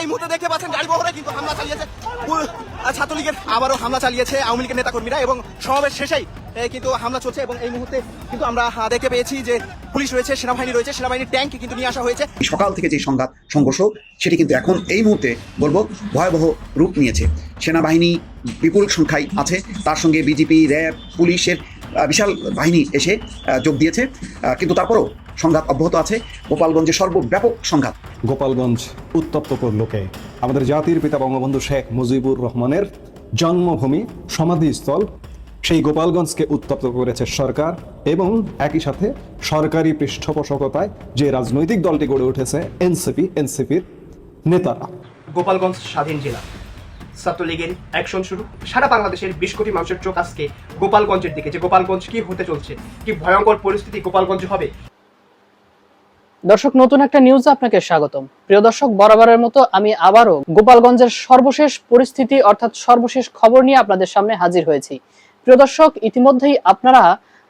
এই মুহূর্তে দেখতে পাচ্ছেন গাড়ি বহরে কিন্তু হামলা চালিয়েছে। ছাত্রলীগের আবারও হামলা চালিয়েছে আওয়ামী লীগের নেতাকর্মীরা এবং সমাবেশ শেষেই কিন্তু হামলা চলছে এবং এই মুহূর্তে কিন্তু আমরা দেখতে পেয়েছি যে পুলিশ রয়েছে, সেনাবাহিনী রয়েছে, সেনাবাহিনীর ট্যাঙ্ক কিন্তু নিয়ে আসা হয়েছে। সকাল থেকে যে সংঘাত, সংঘর্ষ, সেটি কিন্তু এখন এই মুহূর্তে বলব ভয়াবহ রূপ নিয়েছে। সেনাবাহিনী বিপুল সংখ্যায় আছে, তার সঙ্গে বিজেপি, র্যাব, পুলিশের বিশাল বাহিনী এসে যোগ দিয়েছে। কিন্তু তারপরও সংঘাত অব্যাহত আছে। গোপালগঞ্জে সর্বব্যাপক সংঘাত। গোপালগঞ্জ উত্তপ্ত করলোকে আমাদের জাতির পিতা বঙ্গবন্ধু শেখ মুজিবুর রহমানের জন্মভূমি সমাধিস্থল। সেই গোপালগঞ্জকে উত্তপ্ত করেছে সরকার এবং একই সাথে সরকারি পৃষ্ঠপোষকতায় যে রাজনৈতিক দলটি গড়ে উঠেছে এনসিপি এনসিপির নেতারা। গোপালগঞ্জ স্বাধীন জেলা। ছাত্রলীগের অ্যাকশন শুরু। সারা বাংলাদেশের বিশ কোটি মানুষের চোখ আজকে গোপালগঞ্জের দিকে। যে গোপালগঞ্জ কি হতে চলছে? কি ভয়ঙ্কর পরিস্থিতি গোপালগঞ্জ হবে? দর্শক, নতুন একটা নিউজ আপনাকে স্বাগতম। প্রিয় দর্শক, বরাবরের মতো আমি আবারও গোপালগঞ্জের সর্বশেষ পরিস্থিতি অর্থাৎ সর্বশেষ খবর নিয়ে আপনাদের সামনে হাজির হয়েছি। প্রিয় দর্শক, ইতিমধ্যেই আপনারা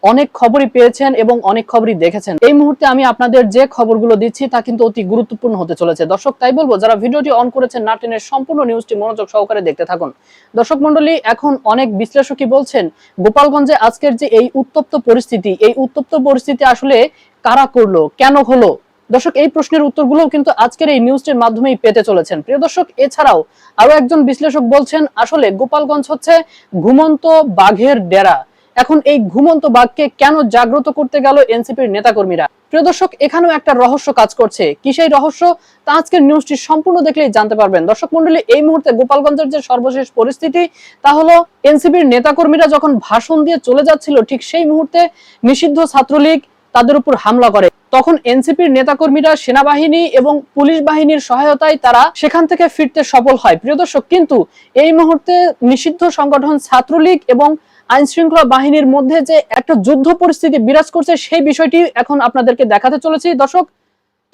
অনেক খবরই পেয়েছেন এবং অনেক খবরই দেখেছেন। এই মুহূর্তে আমি আপনাদের যে খবরগুলো দিচ্ছি তা কিন্তু অতি গুরুত্বপূর্ণ হতে চলেছে। দর্শক, তাই বলব, যারা ভিডিওটি অন করেছেন, না টেনের সম্পূর্ণ নিউজটি মনোযোগ সহকারে দেখতে থাকুন। দর্শক মন্ডলী এখন অনেক বিশ্লেষকই বলছেন, গোপালগঞ্জে আজকের যে এই উত্তপ্ত পরিস্থিতি, এই উত্তপ্ত পরিস্থিতি আসলে কারা করল, কেন হলো? দর্শক, এই প্রশ্নের উত্তরগুলোও কিন্তু আজকের এই নিউজটির মাধ্যমেই পেতে চলেছেন। প্রিয় দর্শক, এছাড়াও আরও একজন বিশ্লেষক বলছেন, আসলে গোপালগঞ্জ হচ্ছে ঘুমন্ত বাঘের ডেরা। এখন এই ঘুমন্ত বাঘকে কেন জাগ্রত করতে গেল এনসিপির নেতাকর্মীরা? প্রিয় দর্শক, এখানেও একটা রহস্য কাজ করছে। কি সেই রহস্য? তা আজকের নিউজটি সম্পূর্ণ দেখলেই জানতে পারবেন। দর্শক মন্ডলী এই মুহূর্তে গোপালগঞ্জের যে সর্বশেষ পরিস্থিতি, তা হলো এনসিপির নেতাকর্মীরা যখন ভাষণ দিয়ে চলে যাচ্ছিল, ঠিক সেই মুহূর্তে নিষিদ্ধ ছাত্রলীগ তাদের উপর হামলা করে। তখন এনসিপির নেতাকর্মীরা সেনাবাহিনী এবং পুলিশ বাহিনীর সহায়তায় তারা সেখান থেকে ফিরতে সফল হয়। প্রিয় দর্শক, কিন্তু এই মুহূর্তে নিষিদ্ধ সংগঠন ছাত্রলীগ এবং আইন শৃঙ্খলা বাহিনীর মধ্যে যে একটা যুদ্ধ পরিস্থিতি বিরাজ করছে সেই বিষয়টি এখন আপনাদেরকে দেখাতে চলেছি। দর্শক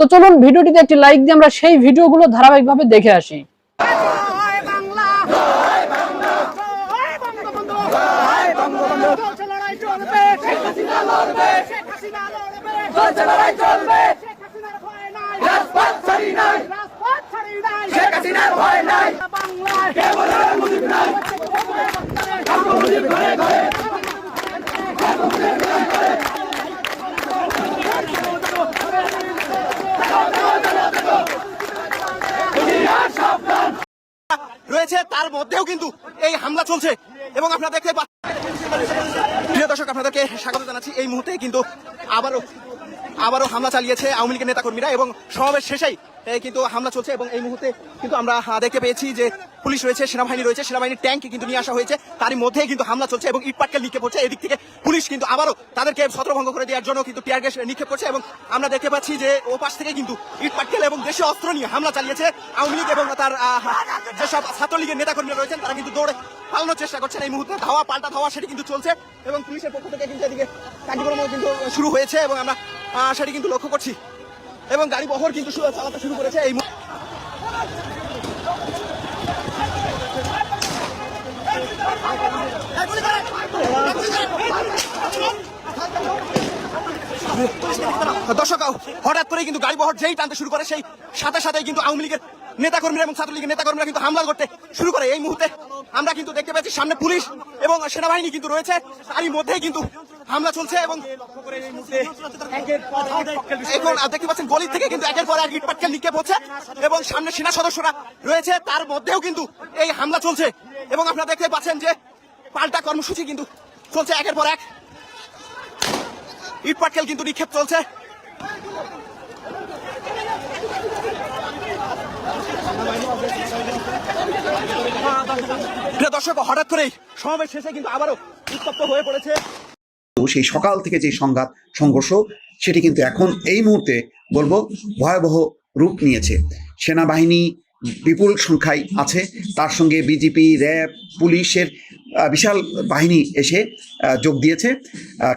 তো চলুন ভিডিওটিতে একটি লাইক দিয়ে আমরা সেই ভিডিওগুলো ধারাবাহিকভাবে দেখে আসি। জয় বাংলা জয় বাংলা জয় বঙ্গবন্ধু জয় বঙ্গবন্ধু। চলছে লড়াই চলবে শেখ হাসিনার ভয় নাই। নাই। মুজিব ঘরে ঘরে। রয়েছে তার মধ্যেও কিন্তু এই হামলা চলছে। এবং আপনারা দেখতে পাচ্ছেন প্রিয় দর্শক আপনাদেরকে স্বাগত জানাচ্ছি। এই মুহূর্তে কিন্তু আবারও আবারও হামলা চালিয়েছে আওয়ামী লীগের নেতাকর্মীরা এবং সমাবেশ শেষেই কিন্তু হামলা চলছে এবং এই মুহূর্তে কিন্তু আমরা দেখতে পেয়েছি যে পুলিশ রয়েছে, সেনাবাহিনী রয়েছে, সেনাবাহিনীর ট্যাঙ্ক কিন্তু নিয়ে আসা হয়েছে। তারই মধ্যেই কিন্তু হামলা চলছে এবং ইটপাটকেল নিক্ষেপ করছে। এদিক থেকে পুলিশ কিন্তু আবারও তাদেরকে ছত্রভঙ্গ করে দেওয়ার জন্য কিন্তু টিয়ার গ্যাস নিক্ষেপ করছে এবং আমরা দেখতে পাচ্ছি যে ও পাশ থেকে কিন্তু ইটপাটকেল এবং দেশে অস্ত্র নিয়ে হামলা চালিয়েছে আওয়ামী লীগ এবং তার যেসব ছাত্রলীগের নেতাকর্মীরা রয়েছেন, তারা কিন্তু দৌড়ে পালানোর চেষ্টা করছেন। এই মুহূর্তে ধাওয়া, পাল্টা ধাওয়া সেটি কিন্তু চলছে এবং পুলিশের পক্ষ থেকে কিন্তু এদিকে কার্যক্রম কিন্তু শুরু হয়েছে এবং আমরা সেটি কিন্তু লক্ষ্য করছি। এবং গাড়ি বহর কিন্তু চালাতে শুরু করেছে এই দর্শক, হঠাৎ করে কিন্তু গাড়ি বহর যেই টানতে শুরু করে, সেই সাথে সাথে কিন্তু আওয়ামী লীগের নেতাকর্মীরা এবং ছাত্রলীগের নেতাকর্মীরা কিন্তু হামলা করতে শুরু করে। এই মুহূর্তে আমরা কিন্তু দেখতে পাচ্ছি সামনে পুলিশ এবং সেনাবাহিনী কিন্তু রয়েছে। তারই মধ্যেই কিন্তু হামলা চলছে এবং এখন দেখতে পাচ্ছেন গলি থেকে কিন্তু একের পর এক ইটপাটকেল নিক্ষেপ হচ্ছে এবং সামনে সেনা সদস্যরা রয়েছে। তার মধ্যেও কিন্তু এই হামলা চলছে এবং আপনারা দেখতে পাচ্ছেন যে পাল্টা কর্মসূচি কিন্তু চলছে একের পর এক। ইটপাটকেল কিন্তু নিক্ষেপ চলছে। দর্শক, হঠাৎ করেই সমাবেশ শেষে কিন্তু আবারও উত্তপ্ত হয়ে পড়েছে। সেই সকাল থেকে যে সংঘাত, সংঘর্ষ, সেটি কিন্তু এখন এই মুহূর্তে বলব ভয়াবহ রূপ নিয়েছে। সেনাবাহিনী বিপুল সংখ্যায় আছে। তার সঙ্গে বিজেপি, র্যাব, পুলিশের বিশাল বাহিনী এসে যোগ দিয়েছে।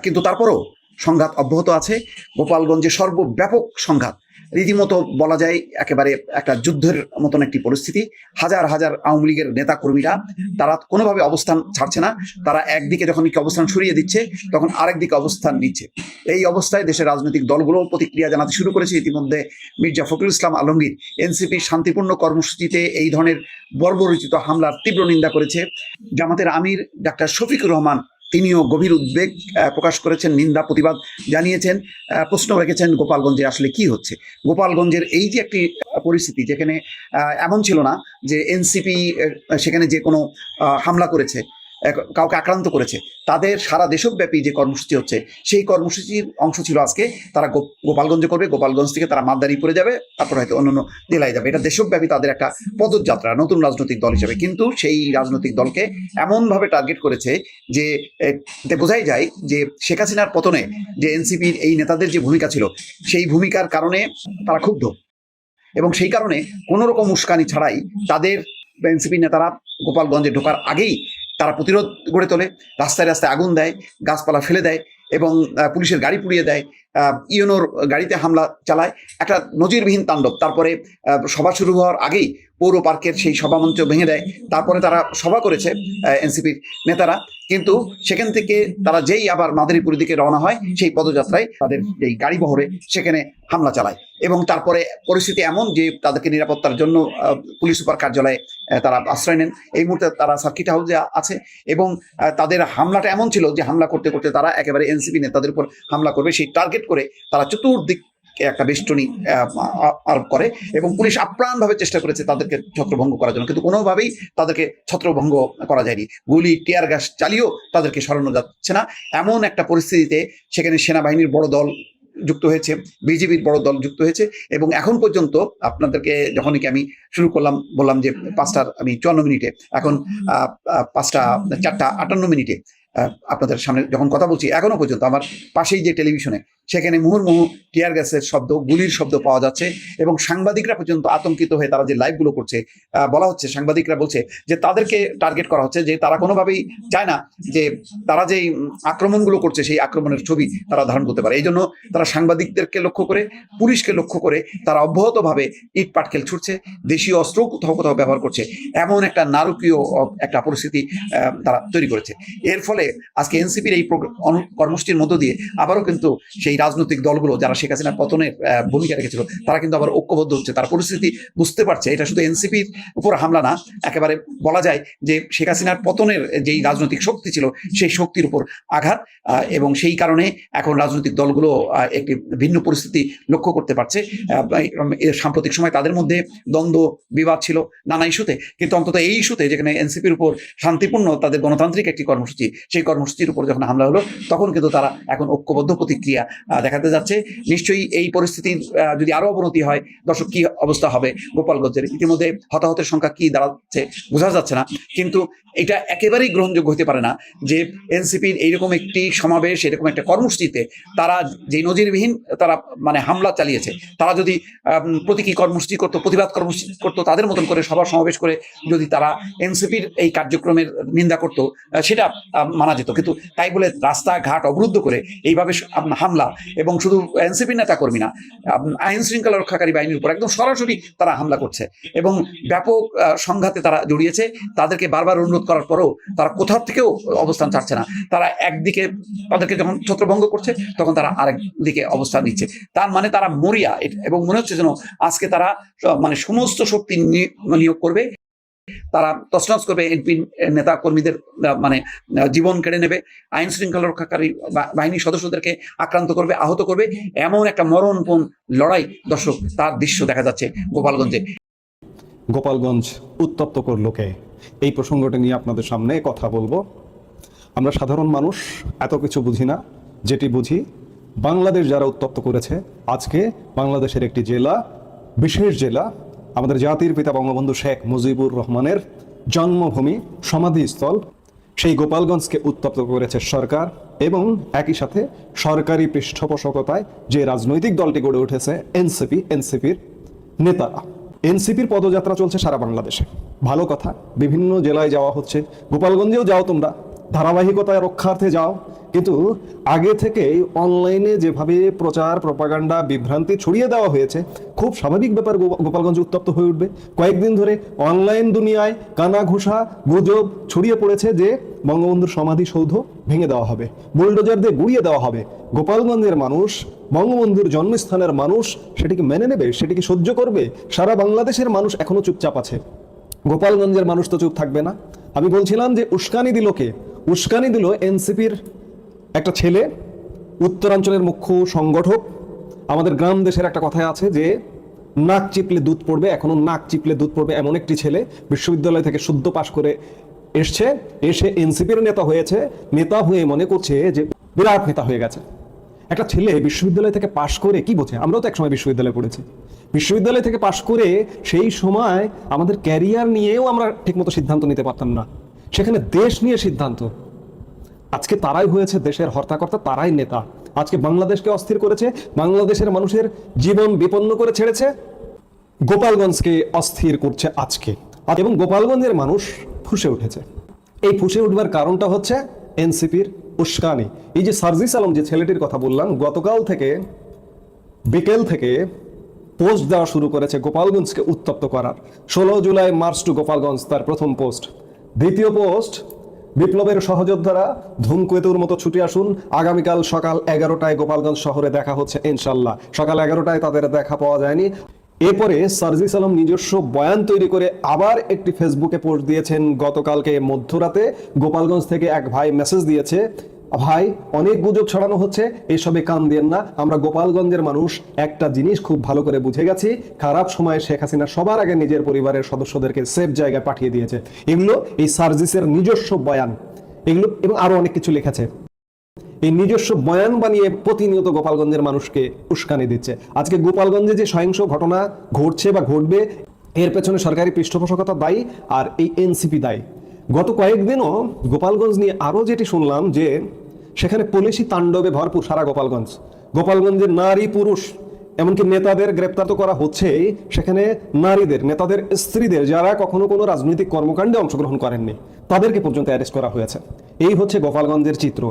কিন্তু তারপরও সংঘাত অব্যাহত আছে। গোপালগঞ্জে সর্বব্যাপক সংঘাত। রীতিমতো বলা যায় একেবারে একটা যুদ্ধের মতন একটি পরিস্থিতি। হাজার হাজার আওয়ামী লীগের নেতা কর্মীরা তারা কোনোভাবে অবস্থান ছাড়ছে না। তারা একদিকে যখন অবস্থান সরিয়ে দিচ্ছে, তখন আরেকদিকে অবস্থান নিচ্ছে। এই অবস্থায় দেশের রাজনৈতিক দলগুলো প্রতিক্রিয়া জানাতে শুরু করেছে। ইতিমধ্যে মির্জা ফখরুল ইসলাম আলমগীর এনসিপি শান্তিপূর্ণ কর্মসূচিতে এই ধরনের বর্বরচিত হামলার তীব্র নিন্দা করেছে। জামাতের আমির ডাক্তার শফিকুর রহমান তিনিও গভীর উদ্বেগ প্রকাশ করেছেন, নিন্দা, প্রতিবাদ জানিয়েছেন। প্রশ্ন রেখেছেন গোপালগঞ্জে আসলে কি হচ্ছে? গোপালগঞ্জের এই যে একটি পরিস্থিতি যেখানে এমন ছিল না যে এনসিপি সেখানে যে কোনো হামলা করেছে কাউকে আক্রান্ত করেছে। তাদের সারা দেশব্যাপী যে কর্মসূচি হচ্ছে, সেই কর্মসূচির অংশ ছিল আজকে তারা গোপালগঞ্জে করবে। গোপালগঞ্জ থেকে তারা মাদারি পড়ে যাবে, তারপর হয়তো অন্যান্য জেলায় যাবে। এটা দেশব্যাপী তাদের একটা পদযাত্রা, নতুন রাজনৈতিক দল হিসেবে। কিন্তু সেই রাজনৈতিক দলকে এমনভাবে টার্গেট করেছে যে বোঝাই যায় যে, শেখ হাসিনার পতনে যে এনসিপির এই নেতাদের যে ভূমিকা ছিল, সেই ভূমিকার কারণে তারা ক্ষুব্ধ। এবং সেই কারণে কোনো রকম উস্কানি ছাড়াই তাদের এনসিপি নেতারা গোপালগঞ্জে ঢোকার আগেই তারা প্রতিরোধ গড়ে তোলে রাস্তায় রাস্তায় আগুন দেয় গাছপালা ফেলে দেয় এবং পুলিশের গাড়ি পুড়িয়ে দেয়। ইউনোর গাড়িতে হামলা চালায়। একটা নজিরবিহীন তাণ্ডব। তারপরে সভা শুরু হওয়ার আগেই পৌর পার্কের সেই সভামঞ্চ ভেঙে দেয়। তারপরে তারা সভা করেছে এনসিপির নেতারা। কিন্তু সেখান থেকে তারা যেই আবার মাদারীপুরের দিকে রওনা হয়, সেই পদযাত্রায় তাদের এই গাড়ি বহরে সেখানে হামলা চালায়। এবং তারপরে পরিস্থিতি এমন যে তাদেরকে নিরাপত্তার জন্য পুলিশ সুপার কার্যালয়ে তারা আশ্রয় নেন। এই মুহূর্তে তারা সার্কিট হাউসে আছে এবং তাদের হামলাটা এমন ছিল যে হামলা করতে করতে তারা একেবারে এনসিপি নেতাদের উপর হামলা করবে, সেই টার্গেট করে তারা চতুর্দিক একটা বেষ্টনী আরোপ করে এবং পুলিশ আপ্রাণভাবে চেষ্টা করেছে তাদেরকে ছত্রভঙ্গ করার জন্য। কিন্তু কোনোভাবেই তাদেরকে ছত্রভঙ্গ করা যায়নি। গুলি টিয়ার গ্যাস চালিয়েও তাদেরকে সরানো যাচ্ছে না। এমন একটা পরিস্থিতিতে সেখানে সেনাবাহিনীর বড় দল যুক্ত হয়েছে বিজেপির বড় দল যুক্ত হয়েছে এবং এখন পর্যন্ত আপনাদেরকে যখনই কি আমি শুরু করলাম, বললাম যে পাঁচটার, আমি চুয়ান্ন মিনিটে, এখন পাঁচটা, চারটা আটান্ন মিনিটে আপনাদের সামনে যখন কথা বলছি এখনও পর্যন্ত আমার পাশেই যে টেলিভিশনে সেখানে মুহুর্মুহু টিয়ার গ্যাসের শব্দ, গুলির শব্দ পাওয়া যাচ্ছে এবং সাংবাদিকরা পর্যন্ত আতঙ্কিত হয়ে তারা যে লাইভগুলো করছে বলা হচ্ছে, সাংবাদিকরা বলছে যে তাদেরকে টার্গেট করা হচ্ছে যে তারা কোনোভাবেই চায় না যে তারা যেই আক্রমণগুলো করছে সেই আক্রমণের ছবি তারা ধারণ করতে পারে। এই জন্য তারা সাংবাদিকদেরকে লক্ষ্য করে, পুলিশকে লক্ষ্য করে তারা অব্যাহতভাবে ইট পাটকেল ছুটছে, দেশীয় অস্ত্র কোথাও কোথাও ব্যবহার করছে। এমন একটা নারকীয় একটা পরিস্থিতি তারা তৈরি করেছে। এর ফলে আজকে এনসিপির এই কর্মসূচির মধ্য দিয়ে আবারও কিন্তু সেই রাজনৈতিক দলগুলো যারা শেখ হাসিনার পতনের আহ, ভূমিকা রেখেছিল তারা কিন্তু আবার ঐক্যবদ্ধ হচ্ছে। তার পরিস্থিতি বুঝতে পারছে। এটা শুধু এনসিপির উপর হামলা না একেবারে বলা যায় যে শেখ হাসিনার পতনের যেই রাজনৈতিক শক্তি ছিল সেই শক্তির উপর আঘাত এবং সেই কারণে এখন রাজনৈতিক দলগুলো একটি ভিন্ন পরিস্থিতি লক্ষ্য করতে পারছে। সাম্প্রতিক সময় তাদের মধ্যে দ্বন্দ্ব বিবাদ ছিল নানা ইস্যুতে। কিন্তু অন্তত এই ইস্যুতে যেখানে এনসিপির উপর শান্তিপূর্ণ তাদের গণতান্ত্রিক একটি কর্মসূচি সেই কর্মসূচির উপর যখন হামলা হলো তখন কিন্তু তারা এখন ঐক্যবদ্ধ প্রতিক্রিয়া দেখাতে যাচ্ছে। নিশ্চয়ই এই পরিস্থিতি যদি আরও অবনতি হয়, দর্শক, কি অবস্থা হবে গোপালগঞ্জের? ইতিমধ্যে হতাহতের সংখ্যা কি দাঁড়াচ্ছে বোঝা যাচ্ছে না। কিন্তু এটা একেবারেই গ্রহণযোগ্য হতে পারে না যে এনসিপির এইরকম একটি সমাবেশ, এরকম একটা কর্মসূচিতে তারা যে নজিরবিহীন তারা মানে হামলা চালিয়েছে, তারা যদি প্রতীকী কর্মসূচি করতো, প্রতিবাদ কর্মসূচি করতো, তাদের মতন করে সভা সমাবেশ করে যদি তারা এনসিপির এই কার্যক্রমের নিন্দা করতো সেটা মানা যেত। কিন্তু তাই বলে রাস্তাঘাট অবরুদ্ধ করে এইভাবে হামলা এবং শুধু এনসিপি নেতা কর্মী না আইন শৃঙ্খলা রক্ষাকারী বাহিনীর উপর একদম সরাসরি তারা হামলা করছে। এবং ব্যাপক সংঘাতে তারা জড়িয়েছে। তাদেরকে বারবার অনুরোধ করার পরেও তারা কোথাও থেকেও অবস্থান ছাড়ছে না। তারা একদিকে তাদেরকে যখন ছত্রভঙ্গ করছে, তখন তারা আরেক দিকে অবস্থান নিচ্ছে। তার মানে তারা মরিয়া। এবং মনে হচ্ছে যেন আজকে তারা মানে সমস্ত শক্তি নিয়োগ করবে। তারা তছনছ করবে এনপি নেতা কর্মীদের মানে জীবন কেড়ে নেবে, আইন শৃঙ্খলা রক্ষাকারী বাহিনীর সদস্যদেরকে আক্রান্ত করবে, আহত করবে, এমন একটা মরণপণ লড়াই দর্শক তার দৃশ্য দেখা যাচ্ছে গোপালগঞ্জে। গোপালগঞ্জ উত্তপ্ত করলোকে এই প্রসঙ্গটা নিয়ে আপনাদের সামনে কথা বলব। আমরা সাধারণ মানুষ, এত কিছু বুঝি না। যেটি বুঝি, বাংলাদেশ যারা উত্তপ্ত করেছে, আজকে বাংলাদেশের একটি জেলা, বিশেষ জেলা আমাদের জাতির পিতা বঙ্গবন্ধু শেখ মুজিবুর রহমানের জন্মভূমি, সমাধিস্থল। সেই গোপালগঞ্জকে উত্তপ্ত করেছে সরকার এবং একই সাথে সরকারি পৃষ্ঠপোষকতায় যে রাজনৈতিক দলটি গড়ে উঠেছে, এনসিপি, এনসিপির নেতারা। এনসিপির পদযাত্রা চলছে সারা বাংলাদেশে। ভালো কথা, বিভিন্ন জেলায় যাওয়া হচ্ছে। গোপালগঞ্জেও যাও তোমরা। ধারাবাহিকতায় রক্ষার্থে যাও। কিন্তু আগে থেকেই অনলাইনে যেভাবে প্রচার, প্রপাগান্ডা, বিভ্রান্তি ছড়িয়ে দেওয়া হয়েছে, খুব স্বাভাবিক ব্যাপার গোপালগঞ্জ উত্তপ্ত হয়ে উঠবে। কয়েকদিন ধরে অনলাইন দুনিয়ায় কানা ঘুষা গুজব ছড়িয়ে পড়েছে যে বঙ্গবন্ধুর সমাধিসৌধ ভেঙে দেওয়া হবে বুলডোজার দিয়ে গুড়িয়ে দেওয়া হবে। গোপালগঞ্জের মানুষ, বঙ্গবন্ধুর জন্মস্থানের মানুষ সেটিকে মেনে নেবে? সেটিকে সহ্য করবে? সারা বাংলাদেশের মানুষ এখনও চুপচাপ আছে। গোপালগঞ্জের মানুষ তো চুপ থাকবে না। আমি বলছিলাম যে উস্কানি দিল কে? উস্কানি দিল এনসিপির একটা ছেলে, উত্তরাঞ্চলের মুখ্য সংগঠক, আমাদের গ্রাম দেশের একটা কথায় আছে যে, নাক চিপলে দুধ পড়বে, এখনও নাক চিপলে দুধ পড়বে এমন একটি ছেলে বিশ্ববিদ্যালয় থেকে শুদ্ধ পাশ করে এসছে, এসে এনসিপির নেতা হয়েছে, নেতা হয়ে মনে করছে যে বিরাট নেতা হয়ে গেছে। একটা ছেলে বিশ্ববিদ্যালয় থেকে পাশ করে কি বোঝে? আমরাও তো একসময় বিশ্ববিদ্যালয়ে পড়েছি। বিশ্ববিদ্যালয় থেকে পাশ করে সেই সময় আমাদের ক্যারিয়ার নিয়েও আমরা ঠিকমতো সিদ্ধান্ত নিতে পারতাম না। সেখানে দেশ নিয়ে সিদ্ধান্ত। আজকে তারাই হয়েছে দেশের হর্তাকর্তা, তারাই নেতা। আজকে বাংলাদেশকে অস্থির করেছে, বাংলাদেশের মানুষের জীবন বিপন্ন করে ছেড়েছে, গোপালগঞ্জকে অস্থির করছে আজকে। এবং গোপালগঞ্জের মানুষ ফুসে উঠেছে। এই ফুসে উঠবার কারণটা হচ্ছে এনসিপির উস্কানি। এই যে সার্জিস আলম যে ছেলেটির কথা বললাম, গতকাল থেকে বিকেল থেকে পোস্ট দেওয়া শুরু করেছে গোপালগঞ্জকে উত্তপ্ত করার। ষোলো জুলাই মার্চ টু গোপালগঞ্জ তার প্রথম পোস্ট। দ্বিতীয় পোস্ট বিপ্লবের সহযোদ্ধারা ধূমকেতুর মতো ছুটে আসুন। আগামীকাল সকাল এগারোটায় গোপালগঞ্জ শহরে দেখা হচ্ছে, ইনশাল্লাহ। সকাল এগারোটায় তাদের দেখা পাওয়া যায়নি। এরপরে সার্জিস আলম নিজস্ব বয়ান তৈরি করে আবার একটি ফেসবুকে পোস্ট দিয়েছেন। গতকালকে মধ্যরাতে গোপালগঞ্জ থেকে এক ভাই মেসেজ দিয়েছে ভাই, অনেক গুজব ছড়ানো হচ্ছে, এসবে কান দেন না। আমরা গোপালগঞ্জের মানুষ, একটা জিনিস খুব ভালো করে বুঝে গেছি, খারাপ সময়ে শেখ হাসিনা সবার আগে নিজের পরিবারের সদস্যদেরকে সেফ জায়গায় পাঠিয়ে দিয়েছে। এগুলো এই সার্জিসের নিজস্ব বয়ান। এগুলো, এবং আরও অনেক কিছু লিখেছে। এই নিজস্ব বয়ান বানিয়ে প্রতিনিয়ত গোপালগঞ্জের মানুষকে উস্কানি দিচ্ছে। আজকে গোপালগঞ্জে যে সহিংস ঘটনা ঘটছে বা ঘটবে, এর পেছনে সরকারি পৃষ্ঠপোষকতা দায়ী আর এই এনসিপি দায়ী। গত কয়েকদিনও গোপালগঞ্জ নিয়ে আরও যেটি শুনলাম যে সেখানে পুলিশি তাণ্ডবে ভরপুর সারা গোপালগঞ্জ। গোপালগঞ্জের নারী পুরুষ, এমনকি নেতাদের গ্রেপ্তার তো করা হচ্ছেই, সেখানে নারীদের, নেতাদের স্ত্রীদের যারা কখনো কোনো রাজনৈতিক কর্মকাণ্ডে অংশগ্রহণ করেননি, তাদেরকে পর্যন্ত অ্যারেস্ট করা হয়েছে। এই হচ্ছে গোপালগঞ্জের চিত্র।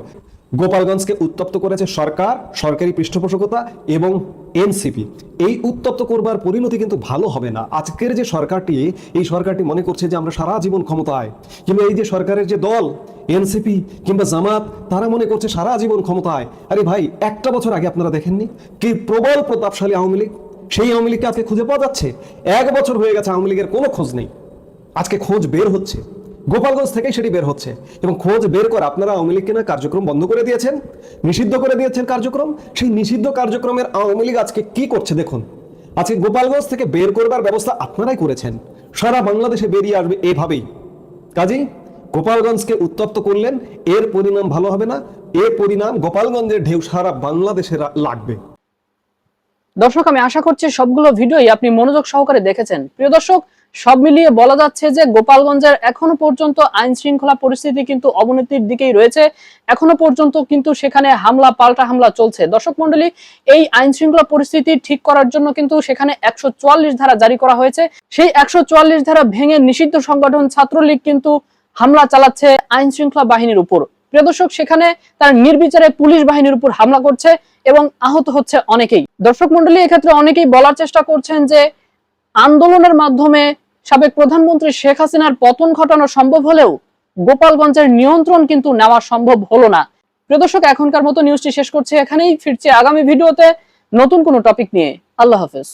গোপালগঞ্জকে উত্তপ্ত করেছে সরকার, সরকারি পৃষ্ঠপোষকতা এবং এনসিপি। এই উত্তপ্ত করবার পরিণতি কিন্তু ভালো হবে না। আজকের যে সরকারটি, এই সরকারটি মনে করছে যে আমরা সারা জীবন ক্ষমতায়। কিংবা এই যে সরকারের যে দল, এনসিপি কিংবা জামাত, তারা মনে করছে সারা জীবন ক্ষমতায়। আরে ভাই, একটা বছর আগে আপনারা দেখেননি কি প্রবল প্রতাপশালী আওয়ামী লীগ? সেই আওয়ামী লীগকে আজকে খুঁজে পাওয়া যাচ্ছে? এক বছর হয়ে গেছে আওয়ামী লীগের কোনো খোঁজ নেই। আজকে খোঁজ বের হচ্ছে। গোপালগঞ্জ থেকেই সেটি বের হচ্ছে এবং খোঁজ বের করে আপনারা আওয়ামী লীগকে না কার্যক্রম বন্ধ করে দিয়েছেন, নিষিদ্ধ করে দিয়েছেন কার্যক্রম। সেই নিষিদ্ধ কার্যক্রমের আওয়ামী লীগ আজকে কি করছে দেখুন। আজকে গোপালগঞ্জ থেকে বের করবার ব্যবস্থা আপনারাই করেছেন। সারা বাংলাদেশে বেরিয়ে আসবে এভাবেই। কাজেই গোপালগঞ্জকে উত্তপ্ত করলেন, এর পরিণাম ভালো হবে না, এর পরিণাম গোপালগঞ্জের ঢেউ সারা বাংলাদেশে লাগবে। দর্শক, আমি আশা করছি সবগুলো ভিডিওই আপনি মনোযোগ সহকারে দেখেছেন। প্রিয় দর্শক, সব মিলিয়ে বলা যাচ্ছে যে গোপালগঞ্জের এখনও পর্যন্ত আইন শৃঙ্খলা পরিস্থিতি কিন্তু অবনতির দিকেই রয়েছে। এখনও পর্যন্ত কিন্তু সেখানে হামলা, পাল্টা হামলা চলছে। দর্শক মন্ডলী এই আইন শৃঙ্খলা পরিস্থিতি ঠিক করার জন্য কিন্তু সেখানে একশো চুয়াল্লিশ ধারা জারি করা হয়েছে। সেই একশো চুয়াল্লিশ ধারা ভেঙে নিষিদ্ধ সংগঠন ছাত্রলীগ কিন্তু হামলা চালাচ্ছে আইন শৃঙ্খলা বাহিনীর উপর। প্রিয় দর্শক, সেখানে তার নির্বিচারে পুলিশ বাহিনীর উপর হামলা করছে এবং আহত হচ্ছে অনেকেই। দর্শক মন্ডলী এক্ষেত্রে অনেকেই বলার চেষ্টা করছেন যে আন্দোলনের মাধ্যমে সাবেক প্রধানমন্ত্রী শেখ হাসিনার পতন ঘটানো সম্ভব হলেও গোপালগঞ্জের নিয়ন্ত্রণ কিন্তু নেওয়া সম্ভব হলো না। প্রিয় দর্শক, এখনকার মতো নিউজটি শেষ করছে এখানেই। ফিরছে আগামী ভিডিওতে নতুন কোনো টপিক নিয়ে। আল্লাহ হাফেজ।